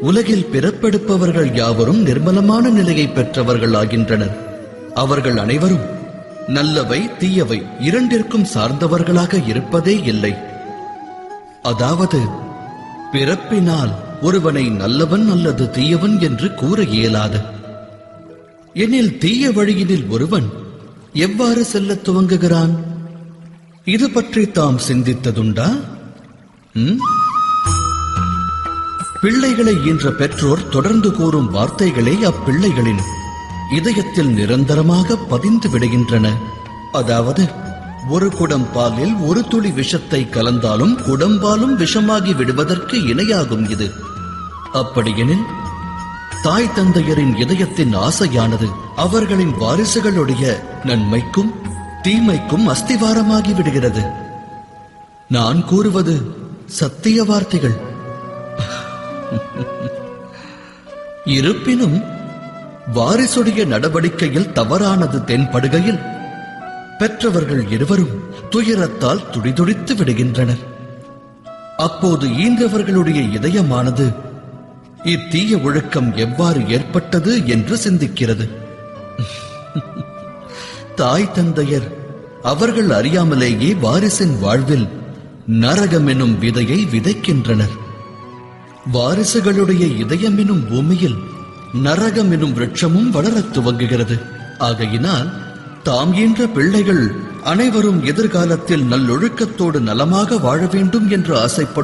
உலகில் பிறப்பெடுப்பவர்கள் யாவரும் நிர்மலமான நிலையை பெற்றவர்கள் ஆகின்றனர். அவர்கள் அனைவரும் நல்லவை தீயவை இரண்டிற்கும் சார்ந்தவர்களாக இருப்பதே இல்லை. அதாவது பிறப்பினால் ஒருவனை நல்லவன் அல்லது தீயவன் என்று கூற இயலாது. எனில் தீய வழியினில் ஒருவன் எவ்வாறு செல்லத் துவங்குகிறான்? இது பற்றி தாம் சிந்தித்ததுண்டா? பிள்ளைகளை ஈன்ற பெற்றோர் தொடர்ந்து கூறும் வார்த்தைகளே அப்பிள்ளைகளின் இதயத்தில் நிரந்தரமாக பதிந்து விடுகின்றன. அதாவது ஒரு குடம் பாலில் ஒரு துளி விஷத்தை கலந்தாலும் குடம்பாலும் விஷமாகி விடுவதற்கு இணையாகும் இது. அப்படியெனில் தாய் தந்தையரின் இதயத்தின் ஆசையானது அவர்களின் வாரிசுகளுடைய நன்மைக்கும் தீமைக்கும் அஸ்திவாரமாகி விடுகிறது. நான் கூறுவது சத்திய வார்த்தைகள். இருப்பினும் வாரிசுடைய நடவடிக்கையில் தவறானது தென்படுகையில் பெற்றவர்கள் இருவரும் துயரத்தால் துடிதுடித்து விடுகின்றனர். அப்போது ஈன்றவர்களுடைய இதயமானது இத்தீய ஒழுக்கம் எவ்வாறு ஏற்பட்டது என்று சிந்திக்கிறது. தாய் தந்தையர் அவர்கள் அறியாமலேயே வாரிசின் வாழ்வில் நரகம் எனும் விதையை விதைக்கின்றனர். வாரிசுகளுடைய இதயம் எனும் பூமியில் நரகம் எனும் விரட்சமும் வளரத் துவங்குகிறது. ஆகையினால் தாம் ஈன்ற பிள்ளைகள் அனைவரும் எதிர்காலத்தில் நல்லொழுக்கத்தோடு நலமாக வாழ வேண்டும் என்று ஆசைப்படும்